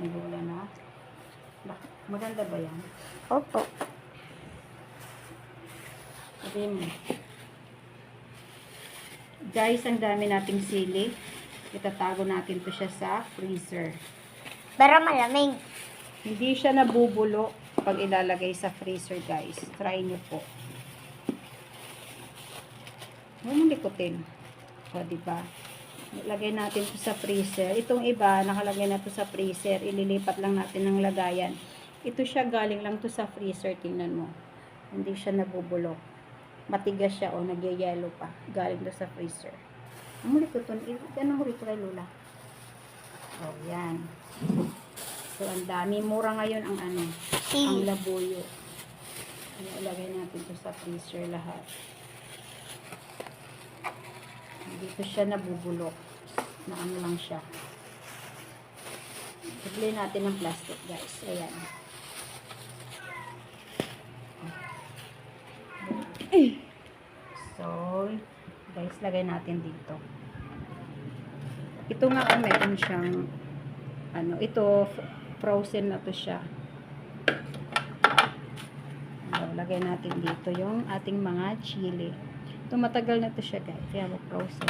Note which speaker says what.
Speaker 1: Lola na. Bak- Maganda ba yan?
Speaker 2: Opo.
Speaker 1: Sabi mo. Guys, ang dami nating sili. Itatago natin to siya sa freezer.
Speaker 2: Pero malamig.
Speaker 1: Hindi siya nabubulo pag ilalagay sa freezer, guys. Try nyo po. Huwag mong likutin. O, diba? Lagay natin to sa freezer. Itong iba, nakalagay na to sa freezer. Ililipat lang natin ng lagayan. Ito siya, galing lang to sa freezer. Tingnan mo. Hindi siya nabubulok. Matigas siya o nagyayelo pa. Galing to sa freezer. Ang muli ko ito. Ganun ko rito kay Lola. O, yan. So, ang dami. Mura ngayon ang ano, ang labuyo. Ano, ilagay natin to sa freezer lahat. Dito siya nabubulok. Na ano lang siya. Ibili natin ng plastic, guys. Ayan. So, guys, lagay natin dito. Ito nga kung meron siyang ano, ito frozen na to siya. So, lagay natin dito yung ating mga chili. Ito matagal na to siya guys, kaya mag-frozen.